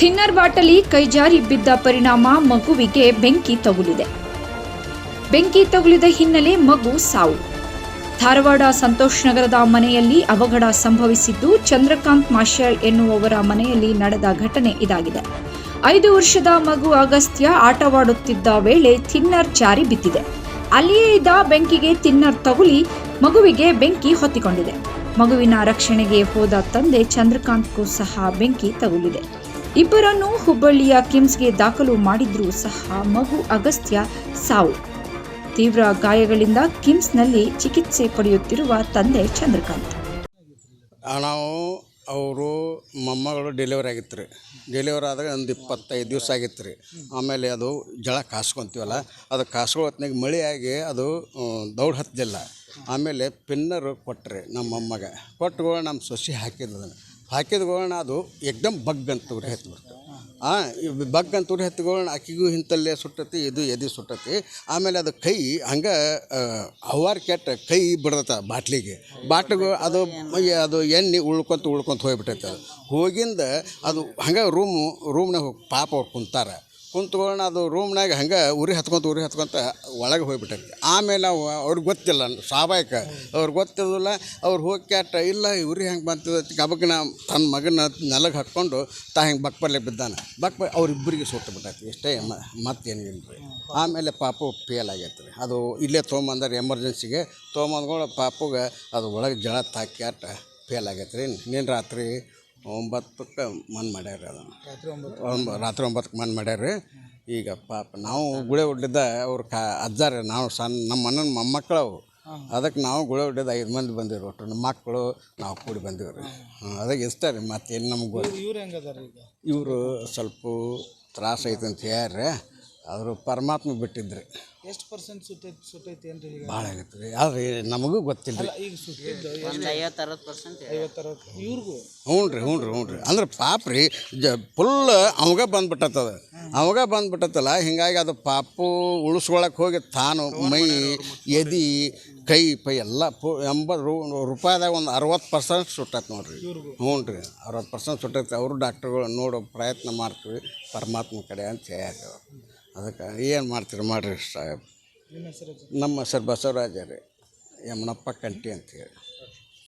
Thinner ಬಾಟಲಿ ಕೈಜಾರಿ ಬಿದ್ದ ಪರಿಣಾಮ ಮಗುವಿಗೆ ಬೆಂಕಿ ತಗುಲಿದೆ. ಬೆಂಕಿ ತಗುಲಿದ ಹಿನ್ನೆಲೆ ಮಗು ಸಾವು. ಧಾರವಾಡ ಸಂತೋಷ್ ನಗರದ ಮನೆಯಲ್ಲಿ ಅವಘಡ ಸಂಭವಿಸಿದ್ದು ಚಂದ್ರಕಾಂತ್ ಮಾರ್ಷಲ್ ಎನ್ನುವವರ ಮನೆಯಲ್ಲಿ ನಡೆದ ಘಟನೆ ಇದಾಗಿದೆ. ಐದು ವರ್ಷದ ಮಗು ಅಗಸ್ತ್ಯ ಆಟವಾಡುತ್ತಿದ್ದ ವೇಳೆ ಥಿನ್ನರ್ ಜಾರಿ ಬಿದ್ದಿದೆ. ಅಲ್ಲಿಯೇ ಇದ್ದ ಬೆಂಕಿಗೆ ಥಿನ್ನರ್ ತಗುಲಿ ಮಗುವಿಗೆ ಬೆಂಕಿ ಹೊತ್ತಿಕೊಂಡಿದೆ. ಮಗುವಿನ ರಕ್ಷಣೆಗೆ ಹೋದ ತಂದೆ ಚಂದ್ರಕಾಂತ್ಗೂ ಸಹ ಬೆಂಕಿ ತಗುಲಿದೆ. ಇಬ್ಬರನ್ನು ಹುಬ್ಬಳ್ಳಿಯ ಕಿಮ್ಸ್ಗೆ ದಾಖಲು ಮಾಡಿದ್ರೂ ಸಹ ಮಗು ಅಗಸ್ತ್ಯ ಸಾವು. ತೀವ್ರ ಗಾಯಗಳಿಂದ ಕಿಮ್ಸ್ನಲ್ಲಿ ಚಿಕಿತ್ಸೆ ಪಡೆಯುತ್ತಿರುವ ತಂದೆ ಚಂದ್ರಕಾಂತ್. ನಾವು ಅವರು ಮೊಮ್ಮಗಳು ಡೆಲಿವರಿ ಆಗಿತ್ತು ರೀ. ಡೆಲಿವರಿ ಆದಾಗ ಒಂದು ಇಪ್ಪತ್ತೈದು ದಿವಸ ಆಗಿತ್ತು ರೀ. ಆಮೇಲೆ ಅದು ಜಳ ಕಾಸ್ಕೊತೀವಲ್ಲ, ಅದು ಕಾಸ್ಕೊ ಹೊತ್ನಾಗ ಮಳೆಯಾಗಿ ಅದು ದೌಡ್ ಹತ್ತಲಿಲ್ಲ ಆಮೇಲೆ ಪಿನ್ನರು ಕೊಟ್ಟರೆ ನಮ್ಮ ಮೊಮ್ಮಗ. ಕೊಟ್ಟು ನಮ್ಮ ಸೊಸಿ ಹಾಕಿದ್ದು ಅದನ್ನು. ಹಾಕಿದ್ಗೋಣ ಅದು ಎಕ್ದಮ್ ಬಗ್ ಅಂತ ಉರಿ ಹೆತ್ತು ಆ ಇವ್ ಬಗ್ ಅಂತ ಉರಿ ಹತ್ತಿಗೋಣ ಆಕಿಗೂ ಇಂತಲ್ಲೇ ಸುಟ್ಟತಿ, ಇದು ಎದೆ ಸುಟ್ಟತಿ. ಆಮೇಲೆ ಅದು ಕೈ ಹಂಗೆ ಹವಾರ್ ಕೆಟ್ಟ ಕೈ ಬಿಡ್ದತ್ತ ಬಾಟ್ಲಿಗೆ. ಬಾಟ್ಲಿಗೆ ಅದು ಅದು ಎಣ್ಣೆ ಉಳ್ಕೊಂತ ಉಳ್ಕೊಂತ ಹೋಗ್ಬಿಟ್ಟೈತೆ ಅದು. ಹೋಗಿಂದ ಅದು ಹಂಗೆ ರೂಮು, ರೂಮ್ನಾಗ ಹೋಗಿ ಪಾಪ ಅವ್ರು ಕುಂತಾರ. ಕುಂತ್ಕೊಂಡು ಅದು ರೂಮ್ನಾಗ ಹಂಗೆ ಉರಿ ಹತ್ಕೊಂತ ಉರಿ ಹತ್ಕೊಂತ ಒಳಗೆ ಹೋಗ್ಬಿಟ್ಟೈತಿ. ಆಮೇಲೆ ನಾವು ಅವ್ರಿಗೆ ಗೊತ್ತಿಲ್ಲ, ಸ್ವಾಭಾವಿಕ. ಅವ್ರಿಗೆ ಗೊತ್ತಿರೋದಿಲ್ಲ, ಅವ್ರು ಹೋಗಿ ಕ್ಯಾಟ ಇಲ್ಲ ಉರಿ ಹೆಂಗೆ ಬಂತದ ಗಬಗ್ನ ತನ್ನ ಮಗನ ನೆಲಗೆ ಹಾಕ್ಕೊಂಡು ತಾ ಹಿಂಗೆ ಬಕ್ಪಲ್ಲೇ ಬಿದ್ದಾನೆ. ಬಕ್ಪ ಅವ್ರಿಬ್ಬರಿಗೆ ಸುಟ್ಟು ಬಿಟ್ಟೈತಿ ಇಷ್ಟೇ ಮ, ಮತ್ತೇನು ಇಲ್ಲ ರೀ ಆಮೇಲೆ ಪಾಪು ಫೇಲ್ ಆಗೈತೆ ರೀ ಅದು ಇಲ್ಲೇ ತೊಗೊಂಬಂದಾರೆ ಎಮರ್ಜೆನ್ಸಿಗೆ ತೊಗೊಂಬಂದ್ಕೊಂಡು ಪಾಪುಗೆ ಅದು ಒಳಗೆ ಜಳ ತಾಕ್ಯಾಟ ಫೇಲ್ ಆಗೈತೆ ರೀ ನಿನ್ನ ರಾತ್ರಿ ಒಂಬತ್ತಕ್ಕೆ ಮನ್ ಮಾಡ್ಯಾರ ಅದನ್ನು ಒಂಬ ರಾತ್ರಿ ಒಂಬತ್ತಕ್ಕೆ ಮನ್ ಮಾಡ್ಯಾರ. ರೀ ಈಗ ಪಾಪ ನಾವು ಗುಳೆ ಹೊಡ್ಲಿದ್ದ ಅವ್ರು ಕಾ ಅಜ್ಜಾರ ನಾವು ಸಣ್ಣ ನಮ್ಮ ಮನನ ಮೊಮ್ಮಕ್ಕಳು ಅವು. ಅದಕ್ಕೆ ನಾವು ಗುಳೆ ಹೊಡ್ಲಿದ್ದ ಐದು ಮಂದಿ ಬಂದಿವ್ರಿ ಒಟ್ಟು. ನಮ್ಮ ಮಕ್ಕಳು ನಾವು ಕೂಡಿ ಬಂದೀವಿ ರೀ ಅದಕ್ಕೆ ಇಷ್ಟ ರೀ. ಮತ್ತೇನು ನಮ್ಗೆ ಇವ್ರು ಸ್ವಲ್ಪ ತ್ರಾಸ ಐತೆ ಅಂತ ಹೇಳ್ಯಾರ. ಆದರೂ ಪರಮಾತ್ಮ ಬಿಟ್ಟಿದ್ರಿ. ಎಷ್ಟು ಪರ್ಸೆಂಟ್ ಸುಟ್ಟೈತಿ ಸುತ್ತೈತಿ ಏನ್ರಿ ಈಗ? ಭಾಳ ಆಗೈತೆ ರೀ. ಆದ್ರೆ ನಮಗೂ ಗೊತ್ತಿಲ್ಲ ರೀ. ಈಗ ಸುತ್ತಿದ್ದು ಒಂದು ಐವತ್ತು ಅರವತ್ತು ಪರ್ಸೆಂಟ್ ಐವತ್ತರ ಇವ್ರಿಗೂ? ಹ್ಞೂ ರೀ ಹ್ಞೂ ರೀ ಹ್ಞೂ ರೀ. ಅಂದ್ರೆ ಪಾಪ ರೀ ಜ ಫುಲ್ ಅವಾಗ ಬಂದ್ಬಿಟ್ಟತ್ತದ ಅವಾಗ ಬಂದ್ಬಿಟ್ಟತ್ತಲ್ಲ ಹಿಂಗಾಗಿ ಅದು ಪಾಪು ಉಳಿಸ್ಕೊಳಕ್ಕೆ ಹೋಗಿ ತಾನು ಮೈ ಎದಿ ಕೈ ಪೈ ಎಲ್ಲ ಪು ಎಂಬತ್ತು ರೂ ರೂಪಾಯಿದಾಗ ಒಂದು ಅರವತ್ತು ಪರ್ಸೆಂಟ್ ಸುಟ್ಟೈತೆ ನೋಡ್ರಿ. ಹ್ಞೂ ರೀ ಅರವತ್ತು ಪರ್ಸೆಂಟ್ ಸುಟ್ಟೈತೆ. ಅವರು ಡಾಕ್ಟ್ರುಗಳು ನೋಡೋ ಪ್ರಯತ್ನ ಮಾಡ್ತೀವಿ. ಪರಮಾತ್ಮ ಕಡೆ ಅಂತ ಹೇಳ್ಯಾರ. ಅದಕ್ಕೆ ಏನು ಮಾಡ್ತೀರಿ ಮಾಡಿರಿ ಸಾಹೇಬ್. ನಮ್ಮ ಹೆಸರು ಬಸವರಾಜ ರೀ. ಯಮನಪ್ಪ ಕಂಟಿ ಅಂತ ಹೇಳಿ